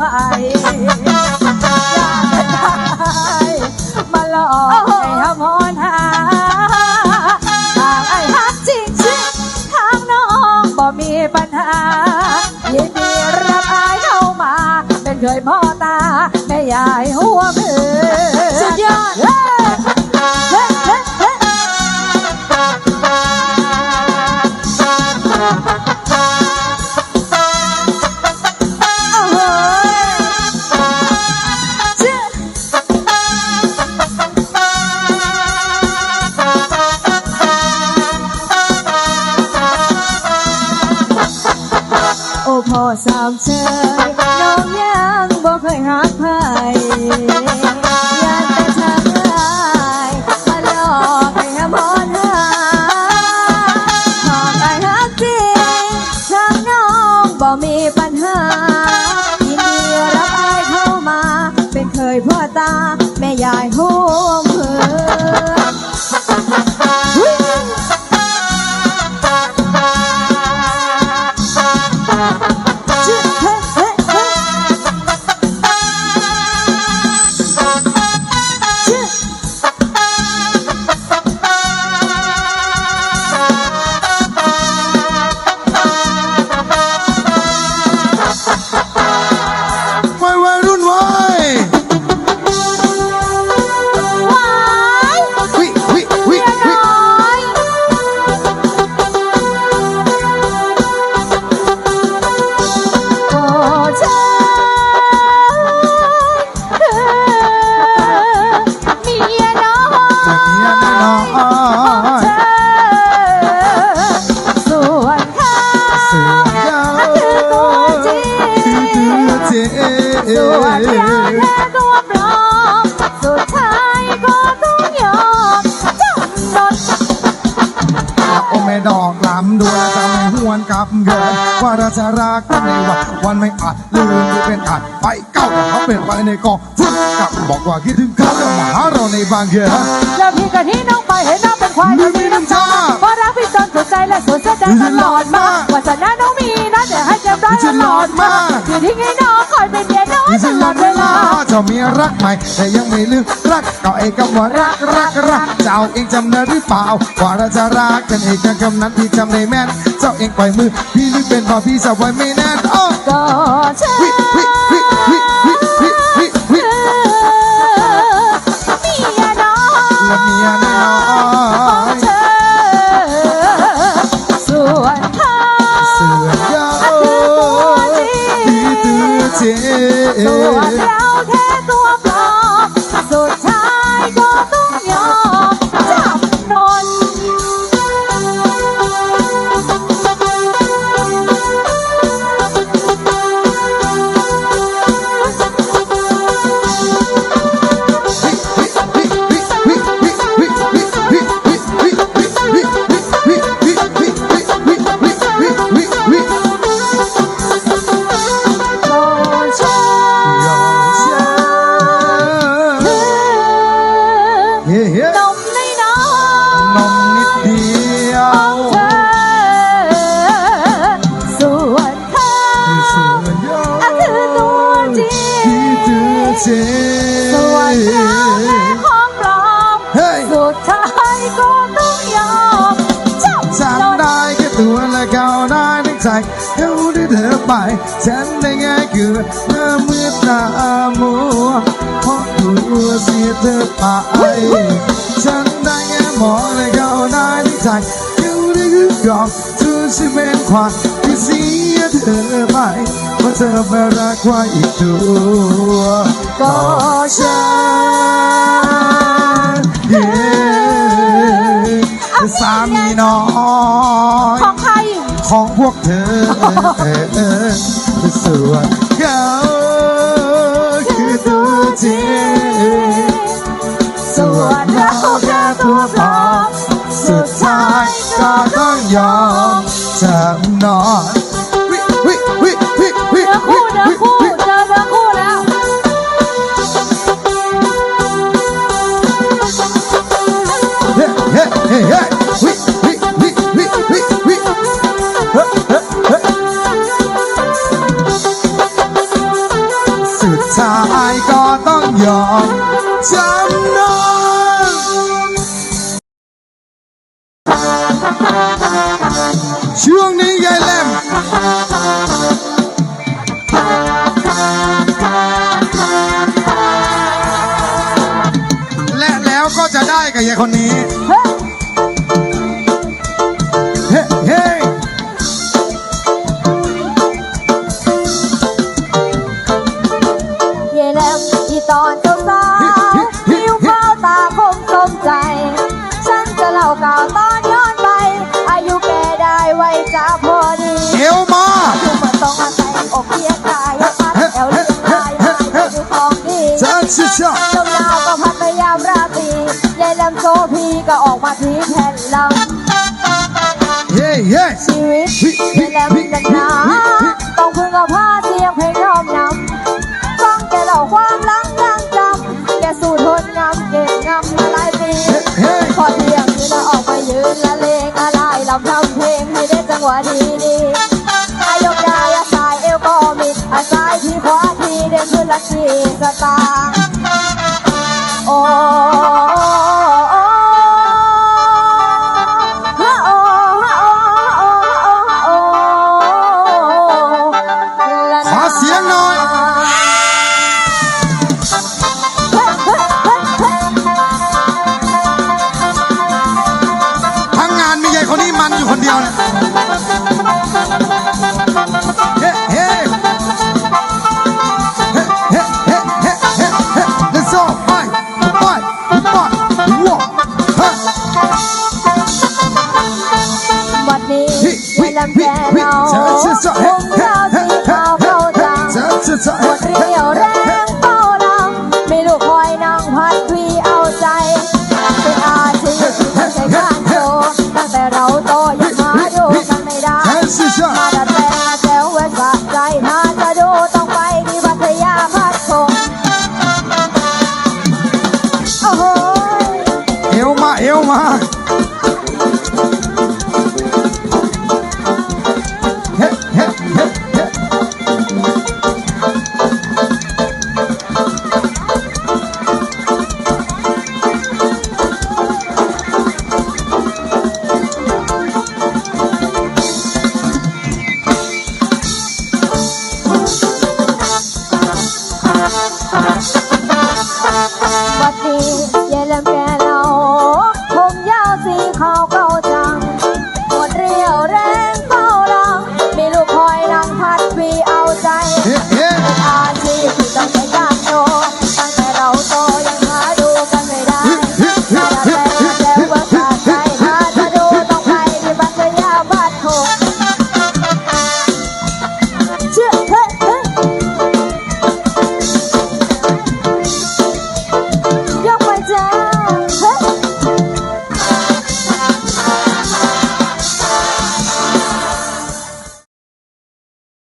ไปอยากได้มาหลอกให้ทำหอนหาทางไอ้ฮักจริงจริงทางน้องบ่มีปัญหายินดีรับอายเข้ามา เป็นเคยพ่อตาแม่ยายหัวมือสุดยอด yeah. So I นกลับเกินว่าเราจะรักกันในวันวันไม่อาจลืมที่เป็นอาจไปเก้าแต่เขาเป็นไปในกองฟุตกลับบอกว่าคิดถึงเขาจะมาหาเราในบางเดือนแล้วพี่ก็ที่น้องไปเห็นน้องเป็นควายที่มีน้ำตาเพราะรักพี่จนสุดใจและสุดแสดงตลอดมาวาสนาน้องมีนะเดี๋ยวให้เจ็บร้อยตลอดมาที่ทิ้งให้น้องคอยเป็นเมียน้ อยตลอดเวลาเจ้ามีรักใหม่แต่ยังไม่ลืมรักเก่าเองก็ว่ารักรักรักเจ้าเองจำได้หรือเปล่าว่าเราจะรักกันเองกันคำนั้นพี่จำได้แม่นเจ้าเองปล่อยมือพี่ลืมเป็นพอพี่สาวไว้ไม่แน่นโอ้ก็ใช่ เขาได้เธอไป ฉันได้ง่ายคือเมื่อมืดตามัวเพราะตัวเสียเธอไป ฉันได้แค่มองและเขาได้ทั้งใจเขาได้คือกองทุกสิ่งเป็นความที่เสียเธอไปเพราะเธอไม่รักว่าอีกตัวก็ฉันเย้สามีน้อยของใคร ของพวกเธอส่วนเขา ก็ออกมาที่แผ่นลำเฮ้เฮ้ชีวิตยายแลมนันหนาต้องพึ่งเอาผ้าเสียงเพลงน้อมนำฟังแกเล่าความหลังยังจำแกสู้ทนงำเก่งงำมาหลายปีพอเที่ยงนี่เราออกมายืนละเลงอะไรลำทำเพลงให้ได้จังหวะดีดีอายกได้อาสายเอวก็มิดอาสายที่ขวาทีเด่นขึ้นละทีสตางโอ้ Come.